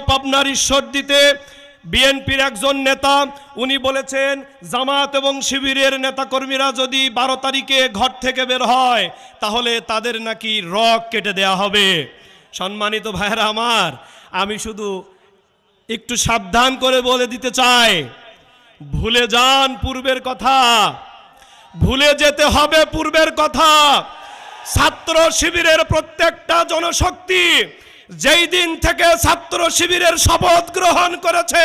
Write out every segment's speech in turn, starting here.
পাবনার ঈশ্বর দিতে। বিএনপির একজন নেতা, উনি বলেছেন, জামাত এবং শিবিরের নেতাকর্মীরা যদি বারো তারিখে ঘর থেকে বের হয়, তাহলে তাদের নাকি রক কেটে দেয়া হবে। সম্মানিত ভাইয়েরা আমার, আমি শুধু একটু সাবধান করে বলে দিতে চাই, ভুলে যান পূর্বের কথা। ভুলে যেতে হবে পূর্বের কথা। ছাত্র শিবিরের প্রত্যেকটা জনশক্তি যেই দিন থেকে ছাত্র শিবিরের শপথ গ্রহণ করেছে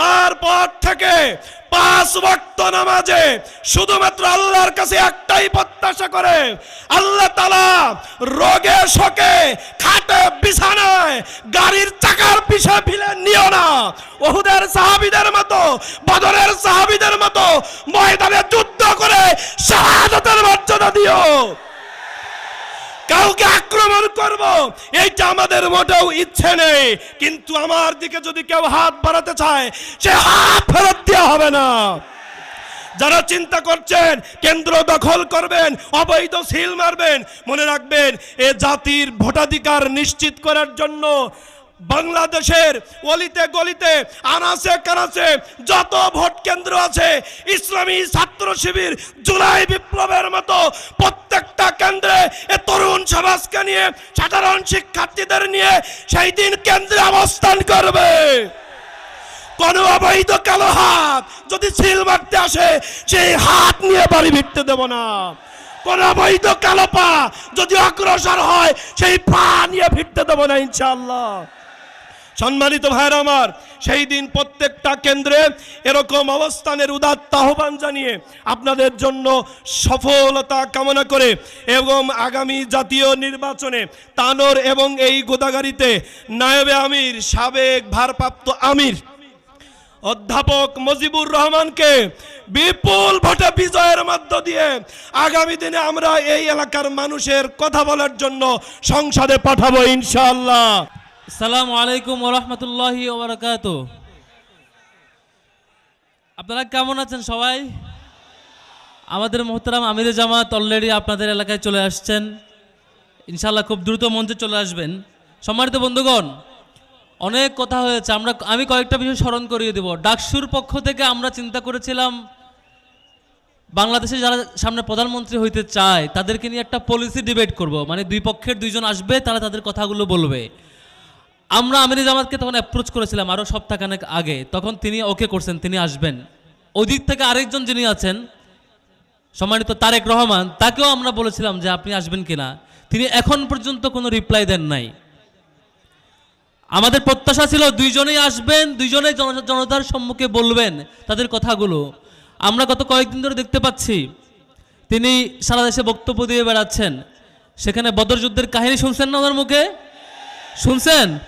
তারপর থেকে পাঁচ ওয়াক্ত নামাজে শুধুমাত্র আল্লাহর কাছে একটাই প্রত্যাশা করে, আল্লাহ তালা রোগে শোকে, খাটে বিছানায় গাড়ির চাকার পিছে ফিলে নিও না। ওহুদের সাহাবিদের মতো, বদরের সাহাবিদের মতো কাউকে আক্রমণ করব, এইটা আমাদের মোটেও ইচ্ছে নেই। কিন্তু আমার দিকে যদি কেউ হাত বাড়াতে চায়, সে হাত ফেরত দেওয়া হবে না। যারা চিন্তা করছেন, কেন্দ্র দখল করবেন, অবৈধ সিল মারবেন, মনে রাখবেন, এ জাতির ভোটাধিকার নিশ্চিত করার জন্য বাংলাদেশের অলিতে গলিতে, আনাচে কানাচে যত ভোট কেন্দ্র আছে, ইসলামী ছাত্র শিবির জুলাই বিপ্লবের মতো প্রত্যেকটা কেন্দ্রে এ তরুণ সমাজকে নিয়ে সাধারণ শিক্ষার্থীদের নিয়ে সেই দিন কেন্দ্রে অবস্থান করবে। কোন অবৈধ কালো হাত যদি সিল মারতে আসে, সেই হাত নিয়ে বাড়ি ভিড়তে দেব না। কোন অবৈধ কালো পা যদি অগ্রসর হয়, সেই পা নিয়ে ভিড়তে দেব না ইনশাআল্লাহ। সম্মানিত ভাইয়ের আমার, সেই দিন প্রত্যেকটা কেন্দ্রে এরকম অবস্থানের উদাত্ত আহ্বান জানিয়ে আপনাদের জন্য সফলতা কামনা করে এবং আগামী জাতীয় নির্বাচনে তানোর এবং এই গোদাগাড়িতে নায়বে আমির, সাবেক ভারপ্রাপ্ত আমির অধ্যাপক মজিবুর রহমানকে বিপুল ভোটে বিজয়ের মধ্য দিয়ে আগামী দিনে আমরা এই এলাকার মানুষের কথা বলার জন্য সংসদে পাঠাবো ইনশাআল্লাহ। সালাম আলাইকুম ওরহমতুল্লাহি ওবরাকাত আপনারা কেমন আছেন সবাই? আমাদের মোহতারাম আমির জামাত অলরেডি আপনাদের এলাকায় চলে আসছেন। ইনশাল্লাহ খুব দ্রুত মঞ্চে চলে আসবেন। সম্মানিত বন্ধুগণ, অনেক কথা হয়েছে। আমরা, আমি কয়েকটা বিষয় স্মরণ করিয়ে দেব। ডাকসুর পক্ষ থেকে আমরা চিন্তা করেছিলাম, বাংলাদেশে যারা সামনে প্রধানমন্ত্রী হইতে চায়, তাদেরকে নিয়ে একটা পলিসি ডিবেট করব। মানে দুই পক্ষের দুইজন আসবে, তারা তাদের কথাগুলো বলবে। আমরা আমির জামাতকে তখন অ্যাপ্রোচ করেছিলাম আরও সপ্তাহখানেক আগে। তখন তিনি ওকে করছেন, তিনি আসবেন। ওই দিক থেকে আরেকজন যিনি আছেন, সম্মানিত তারেক রহমান, তাকেও আমরা বলেছিলাম যে আপনি আসবেন কিনা। তিনি এখন পর্যন্ত কোনো রিপ্লাই দেন নাই। আমাদের প্রত্যাশা ছিল দুইজনেই আসবেন, দুইজনেই জন- জনতার সম্মুখে বলবেন তাদের কথাগুলো। আমরা গত কয়েকদিন ধরে দেখতে পাচ্ছি, তিনি সারা দেশে বক্তব্য দিয়ে বেড়াচ্ছেন। সেখানে বদরযুদ্ধের কাহিনী শুনছেন না ওনার মুখে? শুনছেন?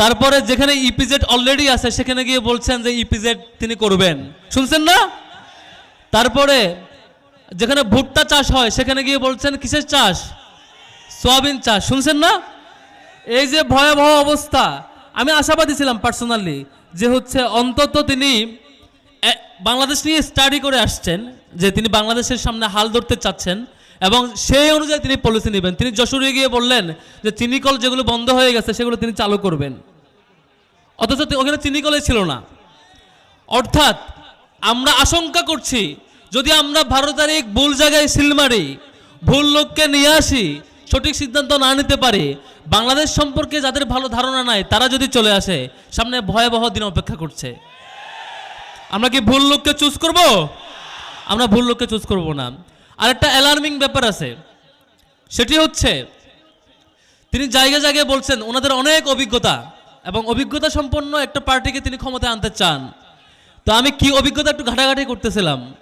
তারপরে যেখানে ইপিজেড অলরেডি আছে, সেখানে গিয়ে বলছেন যে ইপিজেড তিনি করবেন। শুনছেন না? তারপরে যেখানে ভুট্টা চাষ হয়, সেখানে গিয়ে বলছেন, কিসের চাষ? সোয়াবিন চাষ। শুনছেন না? এই যে ভয়াবহ অবস্থা। আমি আশাবাদী ছিলাম পার্সোনালি যে হচ্ছে অন্তত তিনি বাংলাদেশ নিয়ে স্টাডি করে আসছেন, যে তিনি বাংলাদেশের সামনে হাল ধরতে চাচ্ছেন। এবং সেই অনুযায়ী তিনি পলিসি নেবেন। তিনি যশোরে গিয়ে বললেন যে চিনিকল যেগুলো বন্ধ হয়ে গেছে, সেগুলো তিনি চালু করবেন। অথচ ওখানে চিনিকলে ছিল না। অর্থাৎ আমরা আশঙ্কা করছি, যদি আমরা ভারতের এক ভুল জায়গায় সিল মারি, ভুল লোককে নিয়ে আসি, সঠিক সিদ্ধান্ত না নিতে পারি, বাংলাদেশ সম্পর্কে যাদের ভালো ধারণা নাই, তারা যদি চলে আসে, সামনে ভয়াবহ দিন অপেক্ষা করছে। আমরা কি ভুল লোককে চুজ করব? আমরা ভুল লোককে চুজ করব না। আর একটা অ্যালার্মিং ব্যাপার আছে। সেটি হচ্ছে, তিনি জায়গায় জায়গায় বলছেন, ওনাদের অনেক অভিজ্ঞতা এবং অভিজ্ঞতা সম্পন্ন একটা পার্টিকে তিনি ক্ষমতায় আনতে চান। তো আমি কি অভিজ্ঞতা একটু ঘাটাঘাটি করতেছিলাম?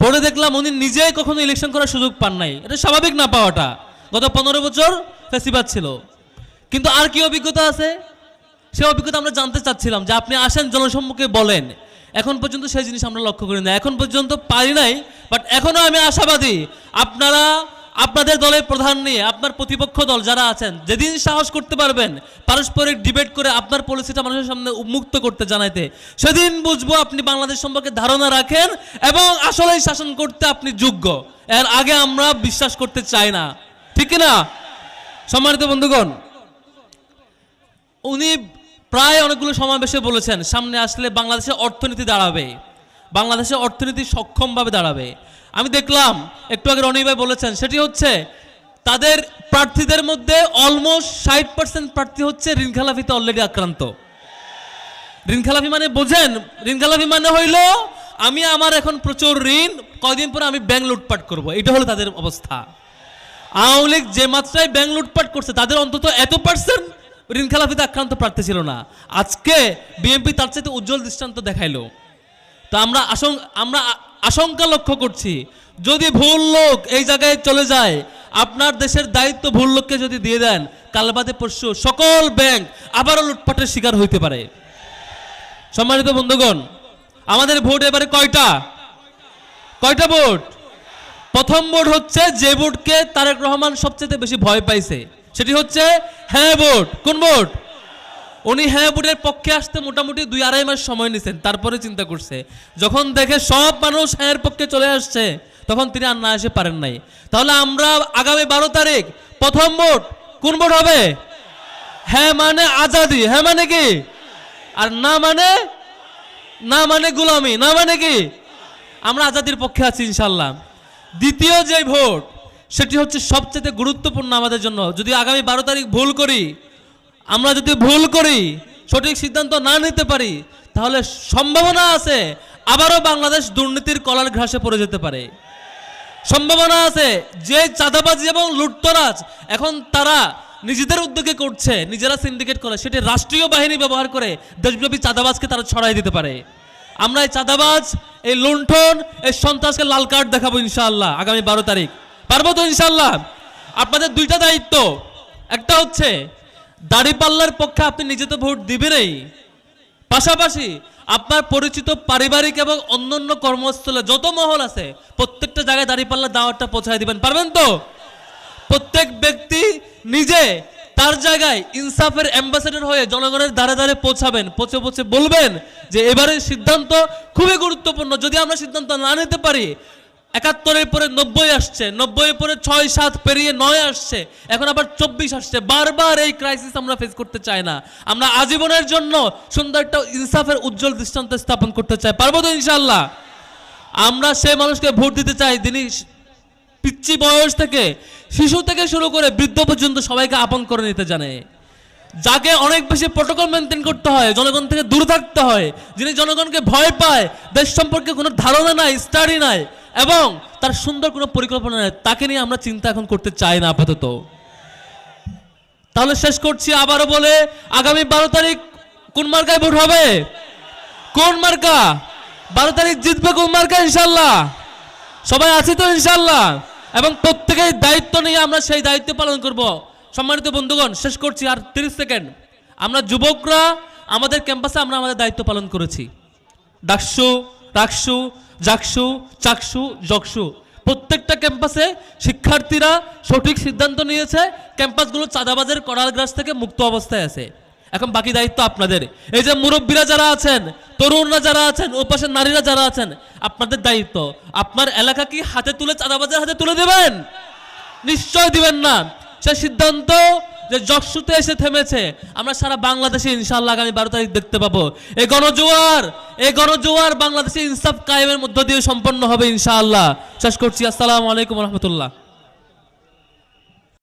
পরে দেখলাম উনি নিজেই কখনো ইলেকশন করার সুযোগ পান নাই। এটা স্বাভাবিক না পাওয়াটা। গত পনেরো বছর ফেসিবাদ ছিল। কিন্তু আর কি অভিজ্ঞতা আছে? সে অভিজ্ঞতা আমরা জানতে চাচ্ছিলাম যে আপনি আসেন, জনসম্মুখে বলেন। এখন পর্যন্ত সেই জিনিস আমরা লক্ষ্য করি না। এখন পর্যন্ত পারি নাই বাট এখনও আমি আশাবাদী। আপনারা, আপনাদের দলের প্রধান নিয়ে, আপনার প্রতিপক্ষ দল যারা আছেন, যেদিন সাহস করতে পারবেন, পারস্পরিক ডিবেট করে আপনার পলিসিটা মানুষের সামনে উন্মুক্ত করতে জানাইতে, সেদিন বুঝব আপনি বাংলাদেশ সম্পর্কে ধারণা রাখেন এবং আসলেই শাসন করতে আপনি যোগ্য। এর আগে আমরা বিশ্বাস করতে চাই না। ঠিক না সম্মানিত বন্ধুগণ, উনি প্রায় অনেকগুলো সমাবেশে বলেছেন, সামনে আসলে বাংলাদেশের অর্থনীতি দাঁড়াবে। বাংলাদেশের অর্থনীতি সক্ষমভাবে দাঁড়াবে। আমি দেখলাম, একটু আগে রনি ভাই বলেছেন, সেটি হচ্ছে তাদের প্রার্থীদের মধ্যে অলমোস্ট ষাট পার্সেন্ট প্রার্থী হচ্ছে ঋণখেলাফিতে অলরেডি আক্রান্ত। ঋণখেলাফি মানে বোঝেন ঋণখেলাফি মানে হইল, আমি আমার এখন প্রচুর ঋণ, কয়দিন পরে আমি ব্যাংক লুটপাট করব। এটা হলো তাদের অবস্থা। আওয়ামী লীগ যে মাত্রায় ব্যাংক লুটপাট করছে, তাদের অন্তত এত পার্সেন্ট ঋণ খেলাফিতে আক্রান্ত প্রার্থী ছিল না। আজকে বিএনপি তার চাইতে উজ্জ্বল দৃষ্টান্ত দেখাইলো। তো আমরা আমরা আশঙ্কা লক্ষ্য করছি, যদি ভুল লোক এই জায়গায় চলে যায়, আপনার দেশের দায়িত্ব ভুল লোককে যদি দিয়ে দেন কাল বাদে পরশু সকল ব্যাংক আবারও লুটপাটের শিকার হইতে পারে। সম্মানিত বন্ধুগণ, আমাদের ভোট এবারে কয়টা? কয়টা ভোট? প্রথম ভোট হচ্ছে যে ভোটকে তারেক রহমান সবচেয়ে বেশি ভয় পাইছে। সেটি হচ্ছে হ্যাঁ ভোট। কোন ভোট? উনি হ্যাঁ ভোটের পক্ষে আসতে মোটামুটি দুই আড়াই মাস সময় নিছেন, তারপরে চিন্তা করছে। যখন দেখে সব মানুষ হ্যাঁ পক্ষে চলে আসছে, তখন তিনি আর না এসে পারেন নাই। তাহলে আমরা আগামী বারো তারিখ প্রথম ভোট কোন ভোট হবে? হ্যাঁ মানে আজাদি। হ্যাঁ মানে কি? আর না মানে? না মানে গুলামি। না মানে কি? আমরা আজাদির পক্ষে আছি ইনশাল্লাহ দ্বিতীয় যে ভোট সেটি হচ্ছে সবচেয়ে গুরুত্বপূর্ণ আমাদের জন্য। যদি আগামী বারো তারিখ ভুল করি, আমরা যদি ভুল করি, সঠিক সিদ্ধান্ত না নিতে পারি, তাহলে সম্ভাবনা আছে আবারও বাংলাদেশ দুর্নীতির কলার ঘাসে পড়ে যেতে পারে। সম্ভাবনা আছে যে চাঁদাবাজি এবং লুটতরাজ এখন তারা নিজেদের উদ্যোগে করছে, নিজেরা সিন্ডিকেট করে, সেটি রাষ্ট্রীয় বাহিনী ব্যবহার করে দেশব্যাপী চাঁদাবাজকে তারা ছড়াই দিতে পারে। আমরা এই চাঁদাবাজ, এই লুণ্ঠন, এই সন্ত্রাসকে লাল কার্ড দেখাবো ইনশাআল্লাহ আগামী বারো তারিখ। পারব তো ইনশাল্লাহ আপনাদের দুইটা দায়িত্ব। একটা হচ্ছে দাড়িপাল্লার পক্ষে আপনি নিজে তো ভোট দিবেনই। পাশাপাশি আপনার পরিচিত পারিবারিক এবং অন্যান্য কর্মস্থলে যত মহল আছে, প্রত্যেকটা জায়গায় দাঁড়িপাল্লা দাওয়াতটা পৌঁছায় দিবেন। পারবেন তো? প্রত্যেক ব্যক্তি নিজে তার জায়গায় ইনসাফের অ্যাম্বাসেডর হয়ে জনগণের দ্বারে দ্বারে পৌঁছাবেন, পৌঁছে পৌঁছে বলবেন যে এবারের সিদ্ধান্ত খুবই গুরুত্বপূর্ণ। যদি আমরা সিদ্ধান্ত না নিতে পারি একাত্তরের পরে নব্বই আসছে নব্বই পরে ছয়, সাত, পেরিয়ে নয় আসছে, এখন আবার চব্বিশ আসছে। বারবার এই ক্রাইসিস আমরা ফেস করতে চাই না। আমরা আজীবনের জন্য সুন্দর একটা ইনসাফের উজ্জ্বল দৃষ্টান্ত স্থাপন করতে চাই। পারব তো ইনশাল্লাহ আমরা সে মানুষকে ভোট দিতে চাই যিনি পিচ্ছি বয়স থেকে, শিশু থেকে শুরু করে বৃদ্ধ পর্যন্ত সবাইকে আপন করে নিতে জানে। যাকে অনেক বেশি প্রোটোকল মেনটেন করতে হয়, জনগণ থেকে দূরে থাকতে হয়, যিনি জনগণকে ভয় পায়, দেশ সম্পর্কে কোনো ধারণা নাই স্টাডি নাই এবং তার সুন্দর কোনো পরিকল্পনা নেই। তাকে নিয়ে আমরা চিন্তা এখন করতে চাই না আপাতত। তাহলে শেষ করছি, আবারও বলে, আগামী বারো তারিখ কোন মার্কায় ভোট হবে? কোন মার্কা? বারো তারিখ জিতবে কোন মার্কা, ইনশাল্লাহ? সবাই আছি তো, ইনশাল্লাহ? এবং প্রত্যেকের দায়িত্ব নিয়ে আমরা সেই দায়িত্ব পালন করব। সম্মানিত বন্ধুগণ, শেষ করছি, আর তিরিশ সেকেন্ড। আমরা যুবকরা, আমাদের ক্যাম্পাসে আমরা আমাদের দায়িত্ব পালন করেছি। ডাকসু রাকসু জাকসু, চাকসু জকসু প্রত্যেকটা ক্যাম্পাসে শিক্ষার্থীরা সঠিক সিদ্ধান্ত নিয়েছে, ক্যাম্পাসগুলো চাঁদাবাজের করালগ্রাস থেকে মুক্ত অবস্থায় আছে। এখন বাকি দায়িত্ব আপনাদের। এই যে মুরব্বীরা যারা আছেন, তরুণরা যারা আছেন ও পাশে নারীরা যারা আছেন, আপনাদের দায়িত্ব। আপনার এলাকা কি হাতে তুলে চাঁদাবাজের হাতে তুলে দেবেন? নিশ্চয় দিবেন না। সে সিদ্ধান্ত যে জবসুতে এসে থেমেছে, আমরা সারা বাংলাদেশে ইনশাল্লাহ আগামী বারো তারিখ দেখতে পাবো। এই গণজোয়ার এই গণজোয়ার বাংলাদেশে ইনসাফ কায়েমের মধ্য দিয়ে সম্পন্ন হবে ইনশাআল্লাহ। শেষ করছি, আসসালাম আলাইকুম রহমতুল্লাহ।